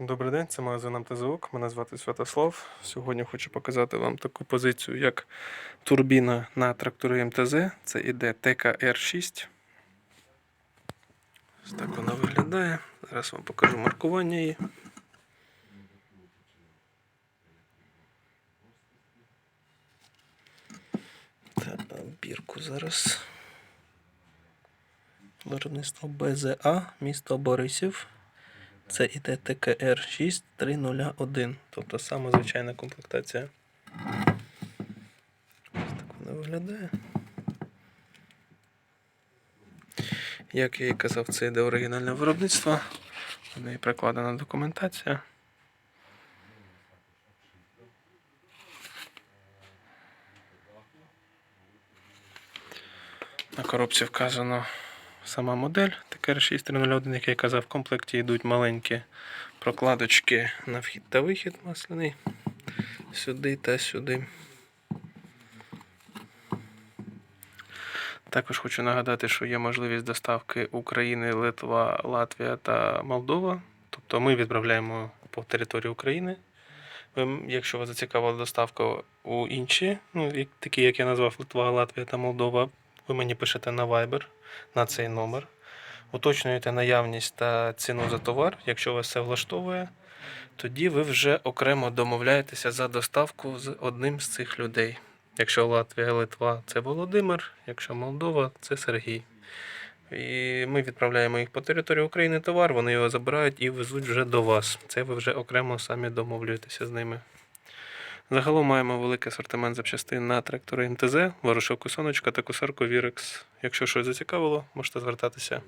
Добрий день, це магазин МТЗОК. Мене звати Святослав. Сьогодні хочу показати вам таку позицію, як турбіна на трактори МТЗ. Це іде ТКР6. Ось так вона виглядає. Зараз вам покажу маркування її. Так, бірку зараз. Виробництво БЗА, місто Борисів. Це іде ТКР 6301, тобто саме звичайна комплектація. Ось так вона виглядає. Як я і казав, це йде оригінальне виробництво. В неї прикладена документація. На коробці вказано сама модель ТКР6301, як я казав, в комплекті йдуть маленькі прокладочки на вхід та вихід масляний. Сюди та сюди. Також хочу нагадати, що є можливість доставки України, Литва, Латвія та Молдова. Тобто ми відправляємо по території України. Якщо вас зацікавила доставка у інші, ну, такі, як я назвав Литва, Латвія та Молдова, ви мені пишете на Viber на цей номер. Уточнюєте наявність та ціну за товар. Якщо вас це влаштовує, тоді ви вже окремо домовляєтеся за доставку з одним з цих людей. Якщо Латвія, Литва це Володимир, якщо Молдова це Сергій. І ми відправляємо їх по території України товар, вони його забирають і везуть вже до вас. Це ви вже окремо самі домовлюєтеся з ними. Загалом маємо великий асортимент запчастин на трактори МТЗ, ворошилку сонечка та кусарку Вірекс. Якщо щось зацікавило, можете звертатися.